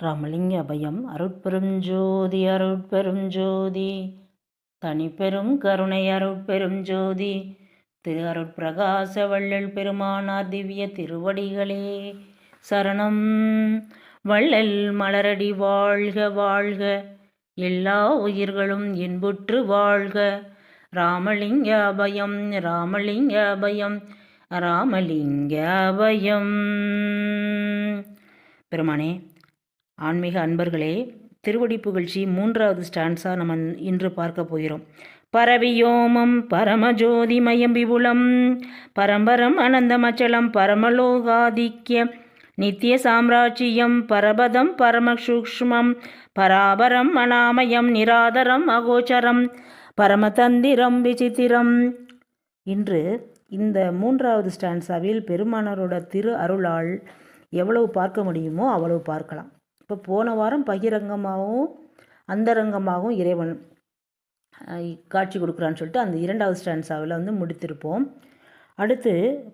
ராமலிங்க அபயம் அருட்பெரும் ஜோதி அருட்பெரும் ஜோதி. தனிப்பெரும் கருணை அருட்பெரும் ஜோதி. திரு அருட்பிரகாச வள்ளல் பெருமானார் திவ்ய திருவடிகளே. சரணம். வள்ளல் மலரடி வாழ்க வாழ்க. எல்லா உயிர்களும் இன்புற்று வாழ்க. ராமலிங்க அபயம் ராமலிங்க அபயம் ராமலிங்க அபயம். பெருமானே ஆன்மீக அன்பர்களே திருவடி புகழ்ச்சி மூன்றாவது ஸ்டான்ஸாக நம்ம இன்று பார்க்க போகிறோம். பரவியோமம் பரமஜோதிமயம் விபுலம் பரம்பரம் அனந்தமச்சலம் பரமலோகாதிக்ய நித்திய சாம்ராஜ்யம் பரபதம் பரமசூக்ஷ்மம் பராபரம் அனாமயம் நிராதரம் அகோச்சரம் பரமதந்திரம் விசித்திரம். இன்று இந்த மூன்றாவது ஸ்டான்ஸாவில் பெருமானரோட திரு அருளால் எவ்வளவு பார்க்க முடியுமோ அவ்வளவு பார்க்கலாம். இப்போ போன வாரம் பகிரங்கமாகவும் அந்தரங்கமாகவும் இறைவன் காட்சி கொடுக்குறான்னு சொல்லிட்டு அந்த இரண்டாவது ஸ்டான்ஸாவில் வந்து முடித்திருப்போம். அடுத்து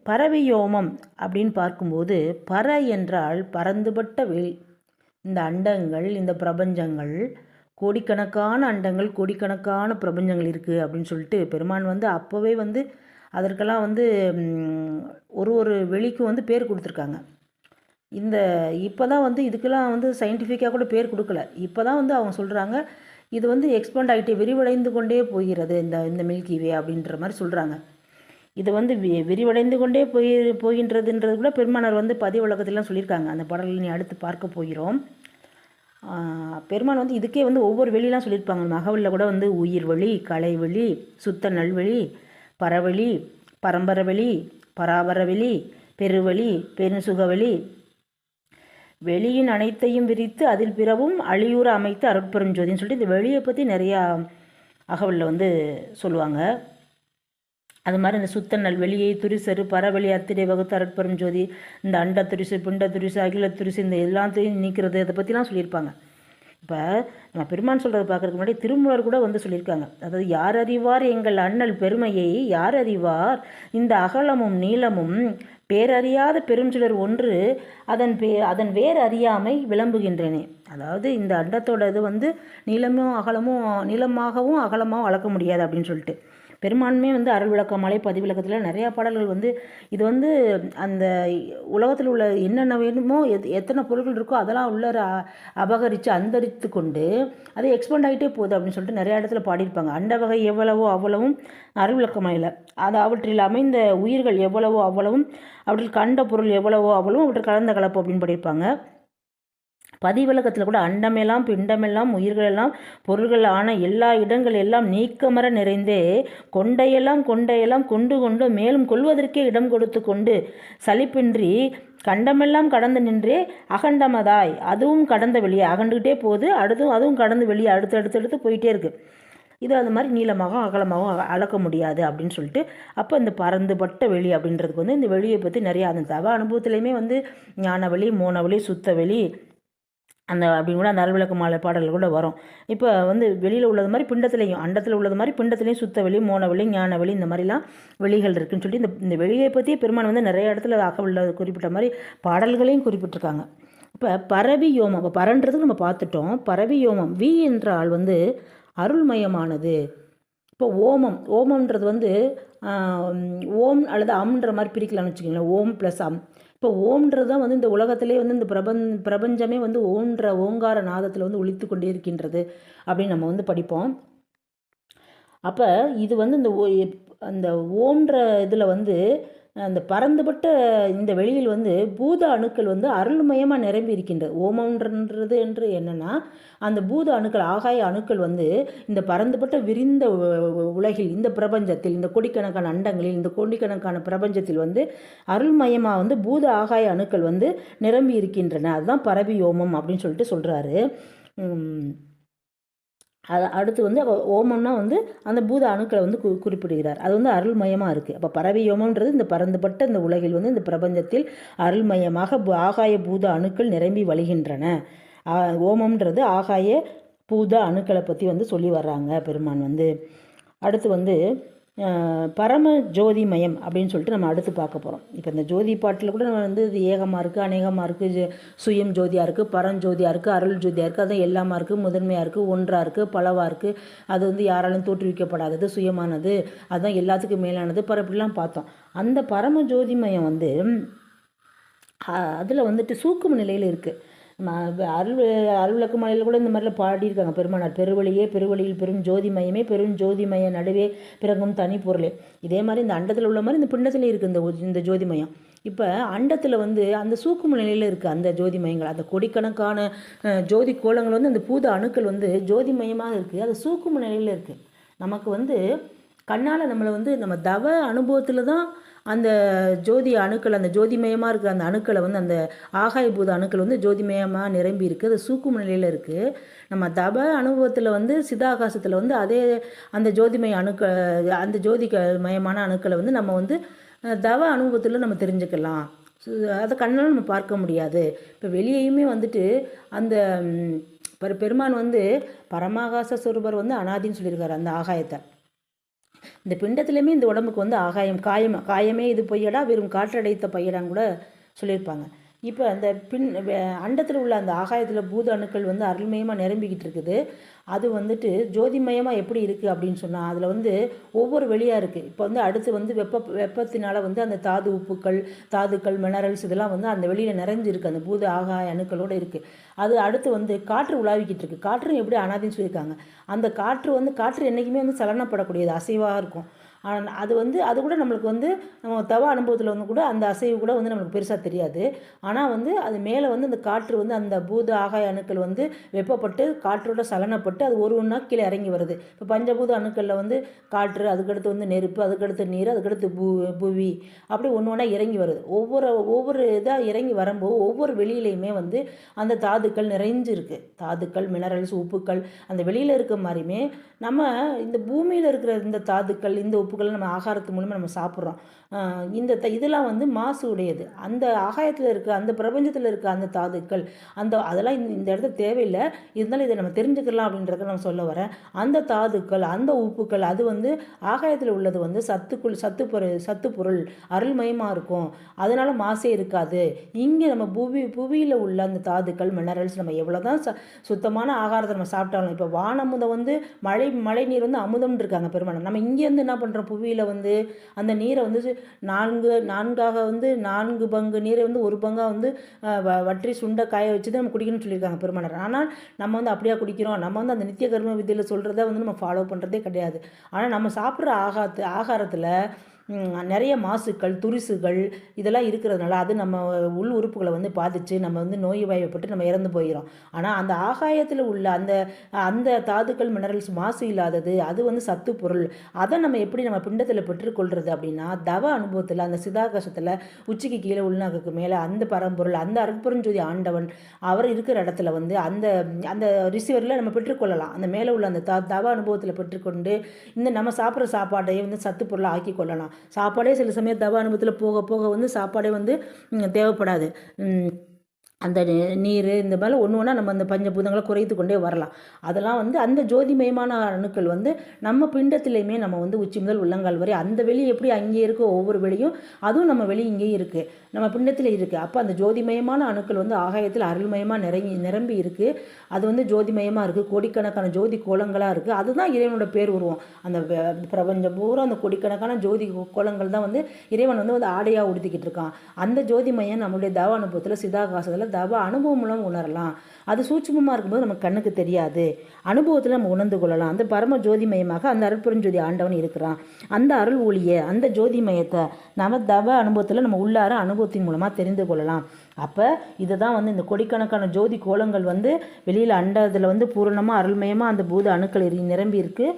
பறவையோமம் அப்படின்னு பார்க்கும்போது பற என்றால் பறந்துபட்ட வெளி இந்த அண்டங்கள் இந்த பிரபஞ்சங்கள் கோடிக்கணக்கான அண்டங்கள் கோடிக்கணக்கான பிரபஞ்சங்கள் இருக்குது அப்படின்னு சொல்லிட்டு பெருமான் வந்து அப்போவே வந்து அதற்கெல்லாம் வந்து ஒரு ஒரு வெளிக்கும் வந்து பேர் கொடுத்துருக்காங்க. இந்த இப்போ தான் வந்து இதுக்கெல்லாம் வந்து சயின்டிஃபிக்காக கூட பேர் கொடுக்கல. இப்போ தான் வந்து அவங்க சொல்கிறாங்க இது வந்து எக்ஸ்பேண்ட் ஆகிட்டு விரிவடைந்து கொண்டே போகிறது இந்த இந்த மில்கி வே அப்படின்ற மாதிரி சொல்கிறாங்க இது வந்து வி விரிவடைந்து கொண்டே போய் போகின்றதுன்றது கூட பெருமானார் வந்து பதிவு உலகத்திலாம் சொல்லியிருக்காங்க. அந்த பாடலில் நீ அடுத்து பார்க்க போகிறோம். பெருமான் வந்து இதுக்கே வந்து ஒவ்வொரு வெளியெலாம் சொல்லியிருப்பாங்க. மகவலில் கூட வந்து உயிர் வழி கலை வழி சுத்த நல்வழி பரவழி வழி பராபரவெளி பெருவழி பெருசுகவழி வெளியின் அனைத்தையும் விரித்து அதில் பிறவும் அழியூற அமைத்து அருட்பெரும் ஜோதின்னு சொல்லிட்டு இந்த வெளியை பற்றி நிறையா அகவலில் வந்து சொல்லுவாங்க. அது மாதிரி இந்த சுத்தநல் வெளியை துரிசரு பரவெளி அத்திரை வகுத்து அருட்பெரும் ஜோதி இந்த அண்ட துரிசு பிண்ட துரிசு அகில துரிசு இந்த எல்லாத்தையும் நீக்கிறது அதை பற்றிலாம் சொல்லியிருப்பாங்க. இப்போ நம்ம பெருமான் சொல்கிறத பார்க்குறதுக்கு முன்னாடி திருமூலர் கூட வந்து சொல்லியிருக்காங்க. அதாவது யார் அறிவார் எங்கள் அண்ணல் பெருமையை யார் அறிவார் இந்த அகலமும் நீளமும் பேரறியாத பெருஞ்சுடர் ஒன்று அதன் பே அதன் வேர் அறியாமை விளம்புகின்றனே. அதாவது இந்த அண்டத்தோட இது வந்து நீளமும் அகலமும் நீளமாகவும் அகலமாகவும் வளர்க்க முடியாது அப்படின்னு சொல்லிட்டு. பெரும்பான்மை வந்து அருள் விளக்க மலை பதிவிலக்கத்தில் நிறையா பாடல்கள் வந்து இது வந்து அந்த உலகத்தில் உள்ள என்னென்ன வேணுமோ எத் எத்தனை பொருட்கள் இருக்கோ அதெல்லாம் உள்ள அபகரித்து அந்தரித்து கொண்டு அதை எக்ஸ்பெண்ட் ஆகிட்டே போகுது அப்படின்னு சொல்லிட்டு நிறையா இடத்துல பாடியிருப்பாங்க. அண்ட வகை எவ்வளவோ அவ்வளவும் அருள் விளக்கமாயில் அது அவற்றில் அமைந்த உயிர்கள் எவ்வளவோ அவ்வளவும் அவற்றில் கண்ட பொருள் எவ்வளவோ அவ்வளவும் அவற்றில் கலந்த கலப்பு அப்படின்னு படிப்பாங்க பதிவிலக்கத்தில் கூட அண்டமெல்லாம் பிண்டமெல்லாம் உயிர்களெல்லாம் பொருள்கள் ஆன எல்லா இடங்கள் எல்லாம் நீக்கமர நிறைந்தே கொண்டையெல்லாம் கொண்டையெல்லாம் கொண்டு கொண்டு மேலும் கொள்வதற்கே இடம் கொடுத்து கொண்டு சலிப்பின்றி கண்டமெல்லாம் கடந்து நின்றே அகண்டமதாய். அதுவும் கடந்த வெளியே. அகண்டுகிட்டே போகுது. அடுத்தும் அதுவும் கடந்து வெளியே. அடுத்து அடுத்து அடுத்து போயிட்டே இருக்குது இது அது மாதிரி நீளமாகவும் அகலமாகவும் அளக்க முடியாது அப்படின்னு சொல்லிட்டு அப்போ இந்த பறந்துபட்ட வெளி அப்படின்றதுக்கு வந்து இந்த வெளியை பற்றி நிறையா அந்த தவ அனுபவத்துலேயுமே வந்து ஞான வெளி மோன வெளி சுத்த வெளி அந்த அப்படின்னு கூட அந்த அல்விளக்கு மாலை பாடல்கள் கூட வரும். இப்போ வந்து வெளியில் உள்ளது மாதிரி பிண்டத்துலேயும் அண்டத்தில் உள்ளது மாதிரி பிண்டத்துலேயும் சுத்த வெளி மோன வெளி ஞான வெளி இந்த மாதிரிலாம் வெளிகள் இருக்குதுன்னு சொல்லி இந்த இந்த வெளியை பற்றி பெருமான் வந்து நிறைய இடத்துல அகவுள்ள குறிப்பிட்ட மாதிரி பாடல்களையும் குறிப்பிட்டிருக்காங்க. இப்போ பரவி யோமம் இப்போ பரன்றதுக்கு நம்ம பார்த்துட்டோம். பரவி யோமம் வி என்ற ஆள் வந்து அருள்மயமானது. இப்போ ஓமம் ஓமம்ன்றது வந்து ஓம் அல்லது அம்ன்ற மாதிரி பிரிக்கலாம்னு வச்சுக்கோங்களேன். ஓம் ப்ளஸ் அம். இப்போ ஓம்ன்றது தான் வந்து இந்த உலகத்திலே வந்து இந்த பிரபஞ் பிரபஞ்சமே வந்து ஓன்ற ஓங்கார நாதத்தில் வந்து ஒழித்து கொண்டே இருக்கின்றது அப்படின்னு நம்ம வந்து படிப்போம். அப்போ இது வந்து இந்த அந்த ஓம்ன்ற இதில் வந்து அந்த பறந்துபட்ட இந்த வெளியில் வந்து பூத அணுக்கள் வந்து அருள்மயமாக நிரம்பி இருக்கின்றது ஓமன்றது என்று என்னென்னா அந்த பூத அணுக்கள் ஆகாய அணுக்கள் வந்து இந்த பறந்துபட்ட விரிந்த உலகில் இந்த பிரபஞ்சத்தில் இந்த கோடிக்கணக்கான அண்டங்களில் இந்த கோடிக்கணக்கான பிரபஞ்சத்தில் வந்து அருள்மயமாக வந்து பூத ஆகாய அணுக்கள் வந்து நிரம்பி இருக்கின்றன. அதுதான் பரவி ஓமம் அப்படின்னு சொல்லிட்டு சொல்கிறாரு அது அடுத்து வந்து ஓமம்னா வந்து அந்த பூத அணுக்களை வந்து கு குறிப்பிடுகிறார். அது வந்து அருள்மயமாக இருக்குது அப்போ பறவை ஓமம்ன்றது இந்த பறந்துபட்ட இந்த உலகில் வந்து இந்த பிரபஞ்சத்தில் அருள்மயமாக ஆகாய பூத அணுக்கள் நிரம்பி வழிகின்றன. ஓமம்ன்றது ஆகாய பூத அணுக்களை பற்றி வந்து சொல்லி வர்றாங்க பெருமான் வந்து. அடுத்து வந்து பரம ஜோதிமயம் அப்படின்னு சொல்லிட்டு நம்ம அடுத்து பார்க்க போகிறோம் இப்போ இந்த ஜோதி பாட்டில் கூட நம்ம வந்து இது ஏகமாக இருக்குது அநேகமாக இருக்குது சுயம் ஜோதியாக இருக்குது பரஞ்சோதியாக இருக்குது அருள் ஜோதியாக இருக்குது அதுவும் எல்லாமா இருக்குது முதன்மையாக இருக்குது ஒன்றாக இருக்குது பலவாக இருக்குது அது வந்து யாராலும் தோற்றுவிக்கப்படாதது சுயமானது அதுதான் எல்லாத்துக்கும் மேலானது. பர இப்படிலாம் பார்த்தோம். அந்த பரம ஜோதிமயம் வந்து அதில் வந்துட்டு சூக்கும நிலையில் இருக்குது அருள் அருள்விளக்கு மலையில் கூட இந்த மாதிரிலாம் பாடியிருக்காங்க. பெருமானார் பெருவழியே பெருவழியில் பெரும் ஜோதிமயமே பெரும் ஜோதிமய நடுவே பிறங்கும் தனி பொருளே. இதே மாதிரி இந்த அண்டத்தில் உள்ள மாதிரி இந்த பிண்டத்தில் இருக்குது இந்த இந்த ஜோதிமயம் இப்போ அண்டத்தில் வந்து அந்த சூக்கும நிலையில் இருக்குது அந்த ஜோதிமயங்கள் அந்த கொடிக்கணக்கான ஜோதி கோலங்கள் வந்து அந்த பூத அணுக்கள் வந்து ஜோதிமயமாக இருக்குது அது சூக்கும நிலையில் இருக்குது நமக்கு வந்து கண்ணால் நம்மளை வந்து நம்ம தவ அனுபவத்தில் தான் அந்த ஜோதி அணுக்கள் அந்த ஜோதிமயமாக இருக்கிற அந்த அணுக்களை வந்து அந்த ஆகாய பூத அணுக்கள் வந்து ஜோதிமயமாக நிரம்பி இருக்குது அது சூக்கும் நிலையில் இருக்குது நம்ம தப அனுபவத்தில் வந்து சிதாகாசத்தில் வந்து அதே அந்த ஜோதிமய அணுக்கள் அந்த ஜோதி மயமான அணுக்களை வந்து நம்ம வந்து தவ அனுபவத்தில் நம்ம தெரிஞ்சுக்கலாம். சு- அதை கண்ணால் நம்ம பார்க்க முடியாது. இப்போ வெளியேயுமே வந்துட்டு அந்த பெரு- பெருமான் வந்து பரமாகாச சொருபர் வந்து அனாதின்னு சொல்லியிருக்காரு அந்த ஆகாயத்தை. இந்த பிண்டத்துலேயுமே இந்த உடம்புக்கு வந்து ஆகாயம் காயம் காயமே இது பொய்யடா வெறும் காற்றடைத்த பையடான்னு கூட சொல்லியிருப்பாங்க. இப்போ அந்த பின் அண்டத்தில் உள்ள அந்த ஆகாயத்தில் பூத அணுக்கள் வந்து அருள்மயமாக நிரம்பிக்கிட்டு இருக்குது. அது வந்துட்டு ஜோதிமயமாக எப்படி இருக்குது அப்படின்னு சொன்னால் அதில் வந்து ஒவ்வொரு வெளியாக இருக்குது இப்போ வந்து அடுத்து வந்து வெப்ப வெப்பத்தினால் வந்து அந்த தாது உப்புக்கள் தாதுக்கள் மினரல்ஸ் இதெல்லாம் வந்து அந்த வெளியில் நிறைஞ்சிருக்கு. அந்த பூத ஆகாய அணுக்களோடு இருக்குது அது அடுத்து வந்து காற்று உலாவிக்கிட்டு இருக்குது காற்றும் எப்படி அனாதின்னு சொல்லியிருக்காங்க. அந்த காற்று வந்து காற்று என்றைக்குமே வந்து சலனப்படக்கூடியது அசைவாக இருக்கும். அது வந்து அது கூட நம்மளுக்கு வந்து நம்ம தவ அனுபவத்தில் வந்து கூட அந்த அசைவு கூட வந்து நம்மளுக்கு பெருசாக தெரியாது. ஆனால் வந்து அது மேலே வந்து அந்த காற்று வந்து அந்த பூத ஆகாய அணுக்கள் வந்து வெப்பப்பட்டு காற்றோட சலனப்பட்டு அது ஒரு ஒன்றா கீழே இறங்கி வருது. இப்போ பஞ்சபூத அணுக்களில் வந்து காற்று அதுக்கடுத்து வந்து நெருப்பு அதுக்கடுத்து நீர் அதுக்கடுத்து பூ புவி அப்படி ஒன்று ஒன்றா இறங்கி வருது. ஒவ்வொரு ஒவ்வொரு இதாக இறங்கி வரும்போது ஒவ்வொரு வெளியிலையுமே வந்து அந்த தாதுக்கள் நிறைஞ்சிருக்கு தாதுக்கள் மினரல்ஸ் உப்புக்கள் அந்த வெளியில் இருக்க மாதிரியுமே நம்ம இந்த பூமியில் இருக்கிற இந்த தாதுக்கள் இந்த உப்பு உப்புக்களை நம்ம ஆகாரத்து மூலமாக நம்ம சாப்பிட்றோம். இந்த த இதெல்லாம் வந்து மாசு உடையது. அந்த ஆகாயத்தில் இருக்க அந்த பிரபஞ்சத்தில் இருக்க அந்த தாதுக்கள் அந்த அதெல்லாம் இந்த இந்த இடத்துல தேவையில்லை. இருந்தாலும் இதை நம்ம தெரிஞ்சுக்கலாம் அப்படின்றத நான் சொல்ல வரேன். அந்த தாதுக்கள் அந்த உப்புக்கள் அது வந்து ஆகாயத்தில் உள்ளது வந்து சத்துக்குள் சத்து பொருள் சத்து பொருள் அருள்மயமாக இருக்கும். அதனால் மாசே இருக்காது. இங்கே நம்ம புவி புவியில் உள்ள அந்த தாதுக்கள் மினரல்ஸ் நம்ம எவ்வளோ தான் ச சுத்தமான ஆகாரத்தை நம்ம சாப்பிட்டாலும் இப்போ வானமுதம் வந்து மழை மழை நீர் வந்து அமுதம்னு இருக்காங்க பெருமானம் நம்ம இங்கேருந்து என்ன பண்ணுறோம் புவியில் வந்து அந்த நீரை வந்து நான்கு நான்காக வந்து நான்கு பங்கு நீரை வந்து ஒரு பங்காக வந்து வ- வற்றி சுண்ட காய வச்சு தான் நம்ம குடிக்கணும்னு சொல்லியிருக்காங்க பெருமானர். ஆனால் நம்ம வந்து அப்படியா குடிக்கிறோம்? நம்ம வந்து அந்த நித்திய கர்ம விதியில் சொல்கிறத வந்து நம்ம ஃபாலோ பண்ணுறதே கிடையாது. ஆனால் நம்ம சாப்பிட்ற ஆகாத்து ஆகாரத்தில் நிறைய மாசுக்கள் துரிசுகள் இதெல்லாம் இருக்கிறதுனால அது நம்ம உள் உறுப்புகளை வந்து பாதித்து நம்ம வந்து நோய் வாய்ப்பட்டு நம்ம இறந்து போயிடும் ஆனால் அந்த ஆகாயத்தில் உள்ள அந்த அந்த தாதுக்கள் மினரல்ஸ் மாசு இல்லாதது அது வந்து சத்து பொருள். அதை நம்ம எப்படி நம்ம பிண்டத்தில் பெற்றுக்கொள்கிறது அப்படின்னா தவ அனுபவத்தில் அந்த சிதாகாசத்தில் உச்சிக்கு கீழே உள்நாக்குக்கு மேலே அந்த பரம்பொருள் அந்த அருட்பெருஞ்சோதி ஆண்டவன் அவர் இருக்கிற இடத்துல வந்து அந்த அந்த ரிசீவரில் நம்ம பெற்றுக்கொள்ளலாம். அந்த மேலே உள்ள அந்த த தவ அனுபவத்தில் பெற்றுக்கொண்டு இந்த நம்ம சாப்பிட்ற சாப்பாட்டையே வந்து சத்து பொருளை ஆக்கி கொள்ளலாம் சாப்பாடே சில சமயம் தவ அனுபவத்தில் போக போக வந்து சாப்பாடே வந்து தேவைப்படாது. அந்த நீர் இந்த மாதிரி ஒன்று ஒன்றா நம்ம அந்த பஞ்சபூதங்களை குறைத்து கொண்டே வரலாம். அதெல்லாம் வந்து அந்த ஜோதிமயமான அணுக்கள் வந்து நம்ம பிண்டத்திலையுமே நம்ம வந்து உச்சி முதல் உள்ளங்கால் வரை அந்த வெளி எப்படி அங்கேயே இருக்கோ ஒவ்வொரு வெளியும் அதுவும் நம்ம வெளி இங்கேயும் இருக்குது நம்ம பிண்டத்தில் இருக்குது அப்போ அந்த ஜோதிமயமான அணுக்கள் வந்து ஆகாயத்தில் அருள்மயமாக நிறங்கி நிரம்பி இருக்குது அது வந்து ஜோதிமயமாக இருக்குது கோடிக்கணக்கான ஜோதி கோலங்களாக இருக்குது அதுதான் இறைவனோட பேர் உருவம். அந்த பிரபஞ்சம் பூரா அந்த கோடிக்கணக்கான ஜோதி கோலங்கள் தான் வந்து இறைவன் வந்து வந்து ஆடையாக உடுத்திக்கிட்டு இருக்கான். அந்த ஜோதிமயம் நம்மளுடைய தவ அனுபவத்தில் சிதாகாசத்தில் தவ அனுபவம் மூலம் உணரலாம். அது சூட்சமமாக இருக்கும்போது நமக்கு கண்ணுக்கு தெரியாது. அனுபவத்தில் நம்ம உணர்ந்து கொள்ளலாம். அந்த பரம ஜோதிமயமாக அந்த அருட்பெருஞ்சோதி ஆண்டவன் இருக்கிறான். அந்த அருள் ஒளியை அந்த ஜோதிமயத்தை நம்ம தவ அனுபவத்தில் நம்ம உள்ளார அனுபவத்தின் மூலமாக தெரிந்து கொள்ளலாம். அப்போ இதை தான் வந்து இந்த கொடிக்கணக்கான ஜோதி கோலங்கள் வந்து வெளியில் அண்டத்தில் வந்து பூரணமாக அருள்மயமாக அந்த பூத அணுக்கள் நிரம்பி இருக்கு.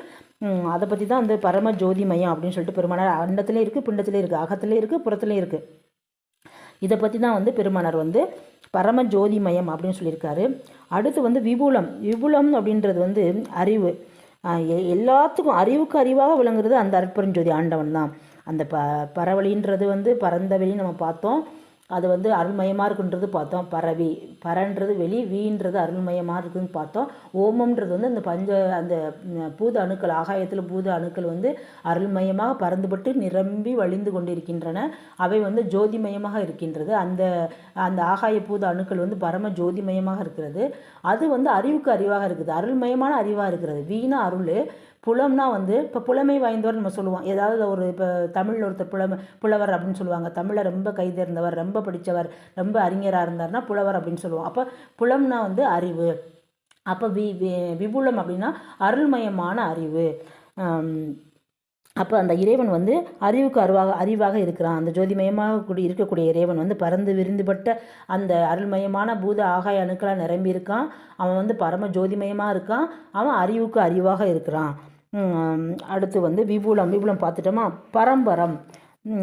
அதை பற்றி தான் அந்த பரம ஜோதிமயம் அப்படின்னு சொல்லிட்டு பெருமானார் அண்டத்துலேயும் இருக்குது பிண்டத்துலேயும் இருக்குது அகத்துலேயும் இருக்குது புறத்துலேயும் இருக்குது இதை பற்றி தான் வந்து பெருமானார் வந்து பரம ஜோதிமயம் அப்படின்னு சொல்லியிருக்காரு. அடுத்து வந்து விபுலம். விபுலம் அப்படின்றது வந்து அறிவு. எ- எல்லாத்துக்கும் அறிவுக்கு அறிவாக விளங்குறது அந்த அற்பெருஞ்சோதி ஆண்டவன் தான் அந்த ப பரவழின்றது வந்து பரந்த வெளி நம்ம பார்த்தோம். அது வந்து அருள்மயமாக இருக்குன்றது பார்த்தோம். பரவி பரன்றது வெளி வீன்றது அருள்மயமாக இருக்குதுன்னு பார்த்தோம். ஓமம்ன்றது வந்து அந்த பஞ்ச அந்த பூத அணுக்கள் ஆகாயத்தில் பூத அணுக்கள் வந்து அருள்மயமாக பறந்துபட்டு நிரம்பி வழிந்து கொண்டிருக்கின்றன. அவை வந்து ஜோதிமயமாக இருக்கின்றது. அந்த அந்த ஆகாய பூத அணுக்கள் வந்து பரம ஜோதிமயமாக இருக்கிறது. அது வந்து அறிவுக்கு அறிவாக இருக்குது. அருள்மயமான அறிவாக இருக்கிறது. வீணா அருள். புலம்னா வந்து இப்போ புலமை வாய்ந்தவர் நம்ம சொல்லுவோம். ஏதாவது ஒரு இப்போ தமிழில் ஒருத்தர் புலமை புலவர் அப்படின்னு சொல்லுவாங்க. தமிழை ரொம்ப கைதேர்ந்தவர் ரொம்ப ரொம்ப படித்தவர் ரொம்ப அறிஞராக இருந்தார்னா புலவர் அப்படின்னு சொல்லுவோம். அப்போ புலம்னா வந்து அறிவு. அப்போ வி வி- விபுலம் அப்படின்னா அருள்மயமான அறிவு. அப்போ அந்த இறைவன் வந்து அறிவுக்கு அறிவாக அறிவாக இருக்கிறான். அந்த ஜோதிமயமாக கூடி இருக்கக்கூடிய இறைவன் வந்து பறந்து விரிந்துபட்ட அந்த அருள்மயமான பூத ஆகாய அணுக்களாக நிரம்பி இருக்கான். அவன் வந்து பரம ஜோதிமயமாக இருக்கான். அவன் அறிவுக்கு அறிவாக இருக்கிறான். அடுத்து வந்து விபுலம் விபுலம் பார்த்துட்டோமா? பரம்பரம்.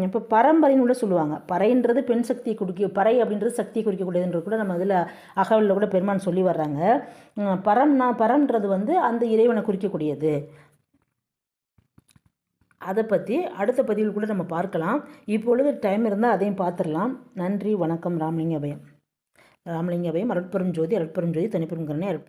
இப்போ பரம்பரைன்னு கூட சொல்லுவாங்க. பறைன்றது பெண் சக்தியை குறிக்க பறை அப்படின்றது சக்தியை குறிக்கக்கூடியதுன்றது கூட நம்ம இதில் அகவலில் கூட பெருமான் சொல்லி வர்றாங்க. பரம்னா பரம்ன்றது வந்து அந்த இறைவனை குறிக்கக்கூடியது. அதை பற்றி அடுத்த பதிவில் கூட நம்ம பார்க்கலாம். இப்பொழுது டைம் இருந்தால் அதையும் பார்த்துடலாம். நன்றி வணக்கம். ராமலிங்க அபயம். ராமலிங்க அபயம் அருட்பெரும் ஜோதி அருட்பெரும் ஜோதி தனிப்பெரும் கருணை அருட்பெரும்